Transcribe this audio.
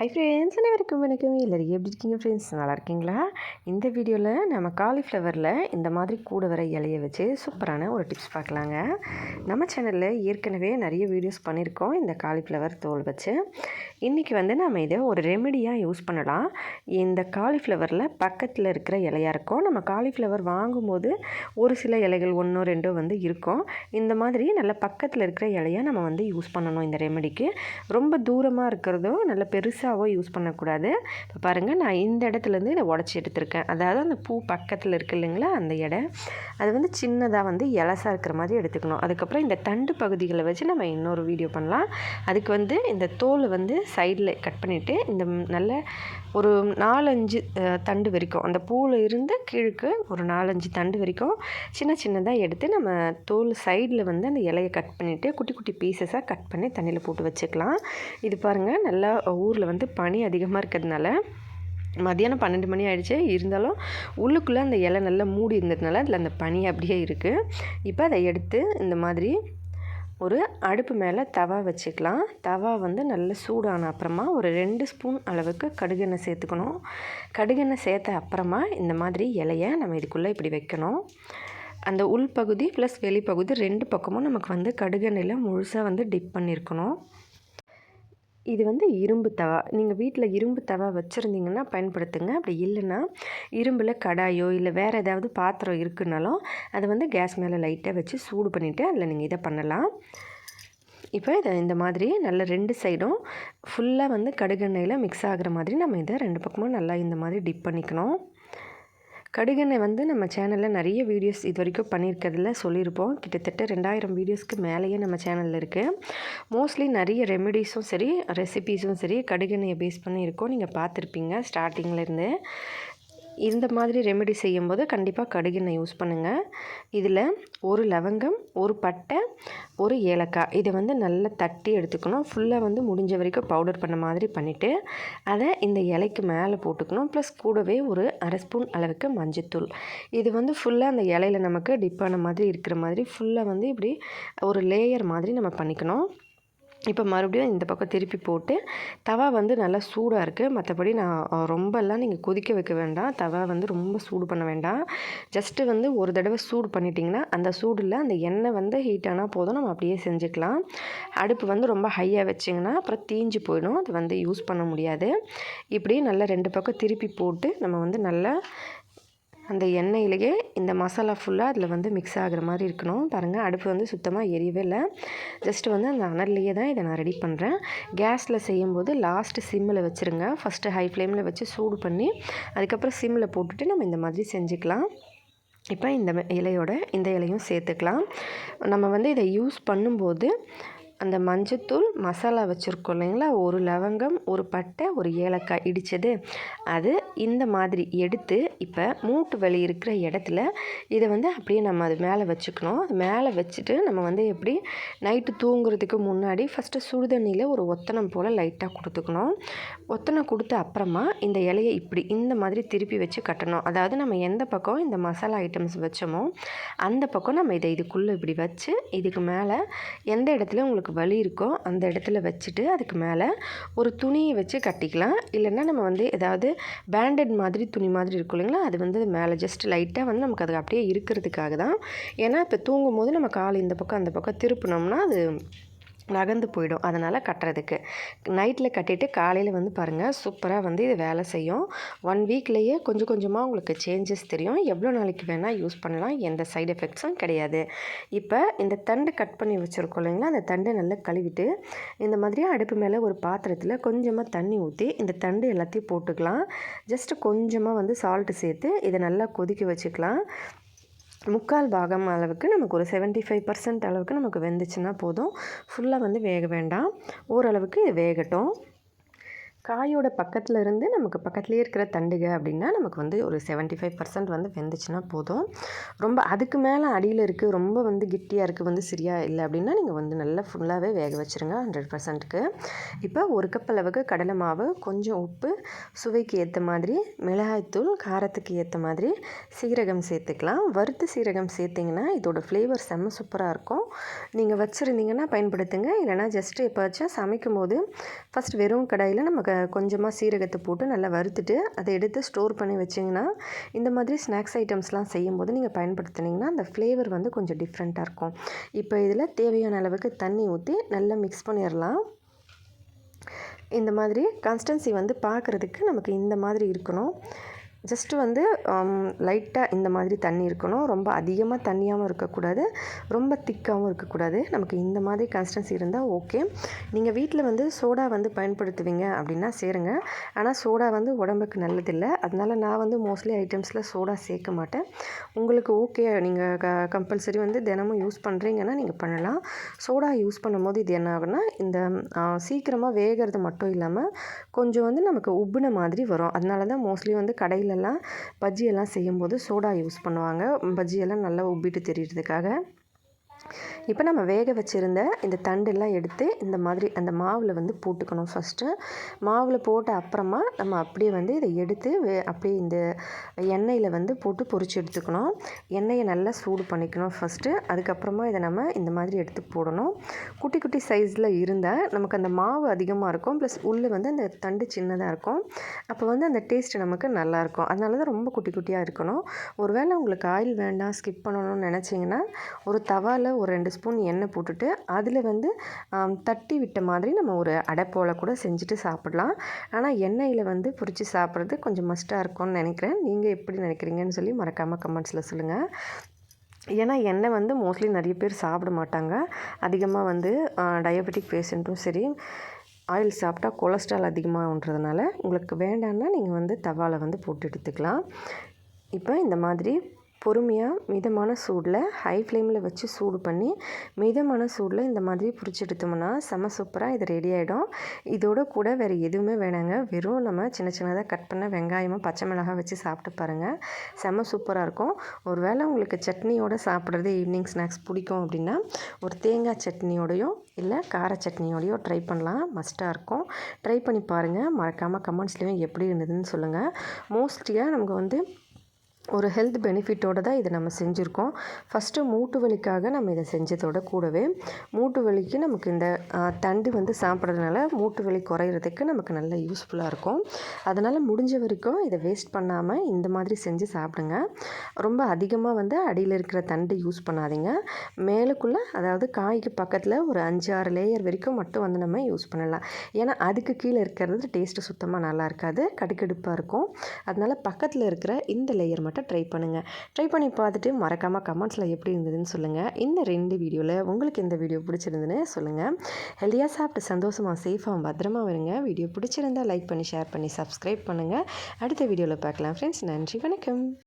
Hi friends அனைவருக்கும் வணக்கம். எல்லோரும் எப்படி இருக்கீங்க ஃப்ரெண்ட்ஸ் நல்லா இருக்கீங்களா? இந்த வீடியோவில் நம்ம காலிஃப்ளவரில் இந்த மாதிரி கூட வர இலையை வச்சு சூப்பரான ஒரு டிப்ஸ் பார்க்கலாங்க. நம்ம சேனலில் ஏற்கனவே நிறைய வீடியோஸ் பண்ணியிருக்கோம். இந்த காலிஃப்ளவர் தோல் வச்சு. இன்றைக்கி வந்து நம்ம இதை ஒரு ரெமெடியாக யூஸ் பண்ணலாம். இந்த காலிஃப்ளவரில் பக்கத்தில் இருக்கிற இலையாக இருக்கும். நம்ம காலிஃப்ளவர் வாங்கும்போது ஒரு சில இலைகள் ஒன்றோ ரெண்டோ வந்து இருக்கும். இந்த மாதிரி நல்ல பக்கத்தில் இருக்கிற இலையாக நம்ம வந்து யூஸ் பண்ணணும் இந்த ரெமெடிக்கு ரொம்ப தூரமாக இருக்கிறதோ நல்ல பெருசாக பெருசாகவோ யூஸ் பண்ணக்கூடாது. இப்போ பாருங்கள் நான் இந்த இடத்துலேருந்து இதை உடச்சி எடுத்திருக்கேன். அதாவது அந்த பூ பக்கத்தில் இருக்கு இல்லைங்களா அந்த இடம் அது வந்து சின்னதாக வந்து இலசாக இருக்கிற மாதிரி எடுத்துக்கணும். அதுக்கப்புறம் இந்த தண்டு பகுதிகளை வச்சு நம்ம இன்னொரு வீடியோ பண்ணலாம். அதுக்கு வந்து இந்த தோல் வந்து சைடில் கட் பண்ணிவிட்டு இந்த நல்ல ஒரு நாலஞ்சு தண்டு வரைக்கும் அந்த பூவில் இருந்து கீழுக்கு ஒரு நாலஞ்சு தண்டு வரைக்கும் சின்ன சின்னதாக எடுத்து நம்ம தோல் சைடில் வந்து அந்த இலையை கட் பண்ணிவிட்டு குட்டி குட்டி பீசஸாக கட் பண்ணி தண்ணியில் போட்டு வச்சுக்கலாம். இது பாருங்கள் நல்லா ஊரில் வந்து வந்து பனி அதிகமாக இருக்கிறதுனால மதியானம் பன்னெண்டு மணி ஆகிடுச்சு இருந்தாலும் உள்ளுக்குள்ளே அந்த இலை நல்லா மூடி இருந்ததுனால அதில் அந்த பனி அப்படியே இருக்குது இப்போ அதை எடுத்து இந்த மாதிரி ஒரு அடுப்பு மேலே தவா வச்சுக்கலாம். தவா வந்து நல்ல சூடான அப்புறமா ஒரு ரெண்டு ஸ்பூன் அளவுக்கு கடுகெண்ணெய் சேர்த்துக்கணும். கடுகெண்ணெய் சேர்த்த அப்புறமா இந்த மாதிரி இலையை நம்ம இதுக்குள்ளே இப்படி வைக்கணும். அந்த உள்பகுதி ப்ளஸ் வெளிப்பகுதி ரெண்டு பக்கமும் நமக்கு வந்து கடுகெண்ணெயில் முழுசாக வந்து டிப் பண்ணியிருக்கணும் இது வந்து இரும்பு தவா. நீங்கள் வீட்டில் இரும்பு தவா வச்சுருந்தீங்கன்னா பயன்படுத்துங்க. அப்படி இல்லைன்னா இரும்பில் கடாயோ இல்லை வேறு ஏதாவது பாத்திரம் இருக்குனாலும் அதை வந்து கேஸ் மேலே லைட்டாக வச்சு சூடு பண்ணிவிட்டு அதில் நீங்கள் இதை பண்ணலாம். இப்போ இதை இந்த மாதிரி நல்ல ரெண்டு சைடும் ஃபுல்லாக வந்து கடுகெண்ணெயில் மிக்ஸ் ஆகிற மாதிரி நம்ம இதை ரெண்டு பக்கமும் நல்லா இந்த மாதிரி டிப் பண்ணிக்கணும். கடுகெண்ணெய் வந்து நம்ம சேனலில் நிறைய வீடியோஸ் இது வரைக்கும் பண்ணியிருக்கிறதுல சொல்லியிருப்போம். கிட்டத்தட்ட ரெண்டாயிரம் வீடியோஸ்க்கு மேலேயே நம்ம சேனலில் இருக்குது மோஸ்ட்லி நிறைய ரெமெடிஸும் சரி ரெசிபீஸும் சரி கடுகெண்ணெயை பேஸ் பண்ணி இருக்கோம் நீங்கள் பார்த்துருப்பீங்க ஸ்டார்டிங்லேருந்து இந்த மாதிரி ரெமெடி செய்யும்போது கண்டிப்பாக கடுகெண்ணெய் யூஸ் பண்ணுங்கள் இதில் ஒரு லவங்கம் ஒரு பட்டை ஒரு ஏலக்காய். இதை வந்து நல்லா தட்டி எடுத்துக்கணும். ஃபுல்லாக வந்து முடிஞ்ச வரைக்கும் பவுடர் பண்ண மாதிரி பண்ணிவிட்டு அதை இந்த இலைக்கு மேலே போட்டுக்கணும். ப்ளஸ் கூடவே ஒரு அரை ஸ்பூன் அளவுக்கு மஞ்சத்தூள். இது வந்து ஃபுல்லாக அந்த இலையில் நமக்கு டிப்பான மாதிரி இருக்கிற மாதிரி ஃபுல்லாக வந்து இப்படி ஒரு லேயர் மாதிரி நம்ம பண்ணிக்கணும். இப்போ மறுபடியும் இந்த பக்கம் திருப்பி போட்டு தவா வந்து நல்லா சூடாக இருக்குது மற்றபடி நான் ரொம்பலாம் நீங்கள் கொதிக்க வைக்க வேண்டாம். தவா வந்து ரொம்ப சூடு பண்ண வேண்டாம். ஜஸ்ட்டு வந்து ஒரு தடவை சூடு பண்ணிட்டிங்கன்னா அந்த சூடில் அந்த எண்ணெய் வந்து ஹீட் ஆனால் போதும். நம்ம அப்படியே செஞ்சுக்கலாம். அடுப்பு வந்து ரொம்ப ஹையாக வச்சிங்கன்னா அப்புறம் தீஞ்சு போயிடும். அது வந்து யூஸ் பண்ண முடியாது. இப்படி நல்லா ரெண்டு பக்கம் திருப்பி போட்டு நம்ம வந்து நல்லா அந்த எண்ணெயிலேயே இந்த மசாலா ஃபுல்லாக அதில் வந்து மிக்ஸ் ஆகிற மாதிரி இருக்கணும். பாருங்கள் அடுப்பு வந்து சுத்தமாக எரியவே இல்லை. ஜஸ்ட்டு வந்து அந்த அனல்லையே தான் இதை நான் ரெடி பண்ணுறேன் கேஸில் செய்யும்போது லாஸ்ட்டு சிம்மில் வச்சுருங்க. ஃபஸ்ட்டு ஹை ஃப்ளேமில் வச்சு சூடு பண்ணி அதுக்கப்புறம் சிம்மில் போட்டுட்டு நம்ம இந்த மாதிரி செஞ்சுக்கலாம். இப்போ இந்த இலையோட இந்த இலையும் சேர்த்துக்கலாம். நம்ம வந்து இதை யூஸ் பண்ணும்போது அந்த மஞ்சத்தூள் மசாலா வச்சுருக்கோம் இல்லைங்களா? ஒரு லவங்கம் ஒரு பட்டை ஒரு ஏலக்காய் இடித்தது அது இந்த மாதிரி எடுத்து இப்போ மூட்டு வலி இருக்கிற இடத்துல இதை வந்து அப்படியே நம்ம அது மேலே வச்சுக்கணும். அது மேலே வச்சுட்டு நம்ம வந்து எப்படி நைட்டு தூங்குறதுக்கு முன்னாடி ஃபஸ்ட்டு சுடுதண்ணியில் ஒரு ஒத்தனம் போல் லைட்டாக கொடுத்துக்கணும். ஒத்தனை கொடுத்த அப்புறமா இந்த இலையை இப்படி இந்த மாதிரி திருப்பி வச்சு கட்டணும். அதாவது நம்ம எந்த பக்கம் இந்த மசாலா ஐட்டம்ஸ் வச்சோமோ அந்த பக்கம் நம்ம இதை இதுக்குள்ளே இப்படி வச்சு இதுக்கு மேலே எந்த இடத்துல உங்களுக்கு நமக்கு வலி இருக்கோ அந்த இடத்துல வச்சுட்டு அதுக்கு மேலே ஒரு துணியை வச்சு கட்டிக்கலாம். இல்லைன்னா நம்ம வந்து ஏதாவது பேண்டட் மாதிரி துணி மாதிரி இருக்கும் இல்லைங்களா? அது வந்து மேலே ஜஸ்ட் லைட்டாக வந்து நமக்கு அது அப்படியே இருக்கிறதுக்காக தான். ஏன்னா இப்போ தூங்கும் போது நம்ம கால் இந்த பக்கம் அந்த பக்கம் திருப்பினோம்னா அது நகர்ந்து போயிடும் அதனால் கட்டுறதுக்கு. நைட்டில் கட்டிட்டு காலையில் வந்து பாருங்கள் சூப்பராக வந்து இது வேலை செய்யும். ஒன் வீக்லேயே கொஞ்சம் கொஞ்சமாக உங்களுக்கு சேஞ்சஸ் தெரியும். எவ்வளோ நாளைக்கு வேணால் யூஸ் பண்ணலாம். எந்த சைடு எஃபெக்ட்ஸும் கிடையாது. இப்போ இந்த தண்டு கட் பண்ணி வச்சுருக்கோம் இல்லைங்களா? அந்த தண்டை நல்லா கழுவிட்டு இந்த மாதிரி அடுப்பு மேலே ஒரு பாத்திரத்தில் கொஞ்சமாக தண்ணி ஊற்றி இந்த தண்டு எல்லாத்தையும் போட்டுக்கலாம். ஜஸ்ட்டு கொஞ்சமாக வந்து சால்ட்டு சேர்த்து இதை நல்லா கொதிக்க வச்சுக்கலாம். முக்கால் பாகம் அளவுக்கு நமக்கு ஒரு செவன்ட்டி ஃபைவ் பர்சன்ட் அளவுக்கு நமக்கு வெந்துச்சுன்னா போதும். ஃபுல்லாக வந்து வேக வேண்டாம். ஓரளவுக்கு வேகட்டும். காயோட பக்கத்தில் இருந்து நமக்கு பக்கத்துலேயே இருக்கிற தண்டுக அப்படின்னா நமக்கு வந்து ஒரு செவன்ட்டி ஃபைவ் பர்சன்ட் வந்து வெந்துச்சுன்னா போதும். ரொம்ப அதுக்கு மேலே அடியில் இருக்குது ரொம்ப வந்து கிட்டியாக இருக்குது வந்து சரியாக இல்லை அப்படின்னா நீங்கள் வந்து நல்லா ஃபுல்லாகவே வேக வச்சுருங்க ஹண்ட்ரட் பர்சன்ட்டுக்கு இப்போ ஒரு கப் அளவுக்கு கடலை மாவு கொஞ்சம் உப்பு சுவைக்கு ஏற்ற மாதிரி மிளகாய்த்தூள் காரத்துக்கு ஏற்ற மாதிரி சீரகம் சேர்த்துக்கலாம். வறுத்து சீரகம் சேர்த்திங்கன்னா இதோட ஃப்ளேவர் செம்ம சூப்பராக இருக்கும். நீங்கள் வச்சுருந்தீங்கன்னா பயன்படுத்துங்க. இல்லைனா ஜஸ்ட்டு எப்போச்சும் சமைக்கும் போது ஃபஸ்ட் வெறும் கடாயில் நமக்கு கொஞ்சமாக சீரகத்தை போட்டு நல்லா வறுத்துட்டு அதை எடுத்து ஸ்டோர் பண்ணி வச்சிங்கன்னா இந்த மாதிரி ஸ்நாக்ஸ் ஐட்டம்ஸ்லாம் செய்யும்போது நீங்கள் பயன்படுத்தினீங்கன்னா அந்த ஃப்ளேவர் வந்து கொஞ்சம் டிஃப்ரெண்ட்டாக இருக்கும். இப்போ இதில் தேவையான அளவுக்கு தண்ணி ஊற்றி நல்லா மிக்ஸ் பண்ணிடலாம் இந்த மாதிரி கன்ஸ்டன்சி வந்து பார்க்குறதுக்கு நமக்கு இந்த மாதிரி இருக்கணும். ஜஸ்ட்டு வந்து um, லைட்டாக இந்த மாதிரி தண்ணி இருக்கணும். ரொம்ப அதிகமாக தண்ணியாகவும் இருக்கக்கூடாது. ரொம்ப திக்காகவும் இருக்கக்கூடாது. நமக்கு இந்த மாதிரி கன்சிஸ்டன்சி இருந்தால் ஓகே நீங்கள் வீட்டில் வந்து சோடா வந்து பயன்படுத்துவீங்க அப்படின்னா சேருங்க. ஆனால் சோடா வந்து உடம்புக்கு நல்லதில்லை. அதனால் நான் வந்து மோஸ்ட்லி ஐட்டம்ஸில் சோடா சேர்க்க மாட்டேன். உங்களுக்கு ஓகே நீங்கள் க கம்பல்சரி வந்து தினமும் யூஸ் பண்ணுறீங்கன்னா நீங்கள் பண்ணலாம். சோடா யூஸ் பண்ணும்போது இது என்ன ஆகுனா இந்த சீக்கிரமாக வேகிறது மட்டும் இல்லாமல் கொஞ்சம் வந்து நமக்கு உப்புன மாதிரி வரும். அதனால தான் மோஸ்ட்லி வந்து கடையில் எல்லாம் பஜ்ஜியெல்லாம் செய்யும்போது சோடா யூஸ் பண்ணுவாங்க. பஜ்ஜியெல்லாம் நல்லா உப்பிட்டு தெரியறதுக்காக. இப்போ நம்ம வேக வச்சுருந்த இந்த தண்டெல்லாம் எடுத்து இந்த மாதிரி அந்த மாவில் வந்து போட்டுக்கணும் ஃபஸ்ட்டு மாவில் போட்ட அப்புறமா நம்ம அப்படியே வந்து இதை எடுத்து வே அப்படியே இந்த எண்ணெயில் வந்து போட்டு பொறிச்சு எடுத்துக்கணும். எண்ணெயை நல்லா சூடு பண்ணிக்கணும் ஃபஸ்ட்டு அதுக்கப்புறமா இதை நம்ம இந்த மாதிரி எடுத்து போடணும். குட்டி குட்டி சைஸில் இருந்தால் நமக்கு அந்த மாவு அதிகமாக இருக்கும். ப்ளஸ் உள்ளே வந்து அந்த தண்டு சின்னதாக இருக்கும். அப்போ வந்து அந்த டேஸ்ட்டு நமக்கு நல்லாயிருக்கும் அதனால தான் ரொம்ப குட்டி குட்டியாக இருக்கணும். ஒருவேளை உங்களுக்கு ஆயில் வேண்டாம் ஸ்கிப் பண்ணணும்னு நினச்சிங்கன்னா ஒரு தவாவில் ஒரு ரெண்டு ஸ்பூன் எண்ணெய் போட்டுட்டு அதில் வந்து தட்டி விட்ட மாதிரி நம்ம ஒரு அடை போல் கூட செஞ்சுட்டு சாப்பிட்லாம். ஆனால் எண்ணெயில் வந்து பொரித்து சாப்பிட்றது கொஞ்சம் மஸ்ட்டாக இருக்கும்னு நினைக்கிறேன். நீங்கள் எப்படி நினைக்கிறீங்கன்னு சொல்லி மறக்காமல் கமெண்ட்ஸில் சொல்லுங்கள் ஏன்னா எண்ணெய் வந்து மோஸ்ட்லி நிறைய பேர் சாப்பிட மாட்டாங்க. அதிகமாக வந்து டயபெட்டிக் பேஷண்ட்டும் சரி ஆயில் சாப்பிட்டா கொலஸ்ட்ரால் அதிகமாகன்றதுனால உங்களுக்கு வேண்டான்னா நீங்கள் வந்து தவாவில் வந்து போட்டு எடுத்துக்கலாம். இப்போ இந்த மாதிரி பொறுமையாக மிதமான சூடில் ஹை ஃப்ளேமில் வச்சு சூடு பண்ணி மிதமான சூடில் இந்த மாதிரி பிடிச்சி எடுத்தோம்னா செம சூப்பராக இது ரெடி ஆகிடும் இதோட கூட வேறு எதுவுமே வேணாங்க. வெறும் நம்ம சின்ன சின்னதாக கட் பண்ண வெங்காயமாக பச்சை மிளகாய் வச்சு சாப்பிட்டு பாருங்கள் செம்ம சூப்பராக இருக்கும். ஒரு வேளை உங்களுக்கு சட்னியோடு சாப்பிட்றது ஈவினிங் ஸ்நாக்ஸ் பிடிக்கும் அப்படின்னா ஒரு தேங்காய் சட்னியோடையும் இல்லை கார சட்னியோடையோ ட்ரை பண்ணலாம். மஸ்ட்டாக இருக்கும். ட்ரை பண்ணி பாருங்கள் மறக்காமல் கமெண்ட்ஸ்லேயும் எப்படி இருந்ததுன்னு சொல்லுங்கள் மோஸ்ட்லியாக நமக்கு வந்து ஒரு ஹெல்த் பெனிஃபிட்டோடு தான் இதை நம்ம செஞ்சுருக்கோம். ஃபஸ்ட்டு மூட்டு வலிக்காக நம்ம இதை செஞ்சதோட கூடவே மூட்டு வலிக்கு நமக்கு இந்த தண்டு வந்து சாப்பிட்றதுனால மூட்டு வலி குறையிறதுக்கு நமக்கு நல்ல யூஸ்ஃபுல்லாக இருக்கும். அதனால் முடிஞ்ச வரைக்கும் இதை வேஸ்ட் பண்ணாமல் இந்த மாதிரி செஞ்சு சாப்பிடுங்க. ரொம்ப அதிகமாக வந்து அடியில் இருக்கிற தண்டு யூஸ் பண்ணாதீங்க. மேலுக்குள்ளே அதாவது காய்க்கு பக்கத்தில் ஒரு அஞ்சு ஆறு லேயர் வரைக்கும் மட்டும் வந்து நம்ம யூஸ் பண்ணலாம். ஏன்னா அதுக்கு கீழே இருக்கிறது டேஸ்ட்டு சுத்தமாக நல்லா இருக்காது கடுக்கடுப்பாக இருக்கும். அதனால் பக்கத்தில் இருக்கிற இந்த லேயர் மட்டும் மட்டும் ட்ரை பண்ணுங்கள் ட்ரை பண்ணி பார்த்துட்டு மறக்காமல் கமெண்ட்ஸில் எப்படி இருந்ததுன்னு சொல்லுங்கள் இந்த ரெண்டு வீடியோவில் உங்களுக்கு இந்த வீடியோ பிடிச்சிருந்துன்னு சொல்லுங்கள் ஹெல்தியாக சாப்பிட்டு சந்தோஷமாக சேஃபாக பத்திரமா வருங்க வீடியோ பிடிச்சிருந்தால் லைக் பண்ணி ஷேர் பண்ணி சப்ஸ்கிரைப் பண்ணுங்கள் அடுத்த வீடியோவில் பார்க்கலாம். ஃப்ரெண்ட்ஸ் நன்றி வணக்கம்.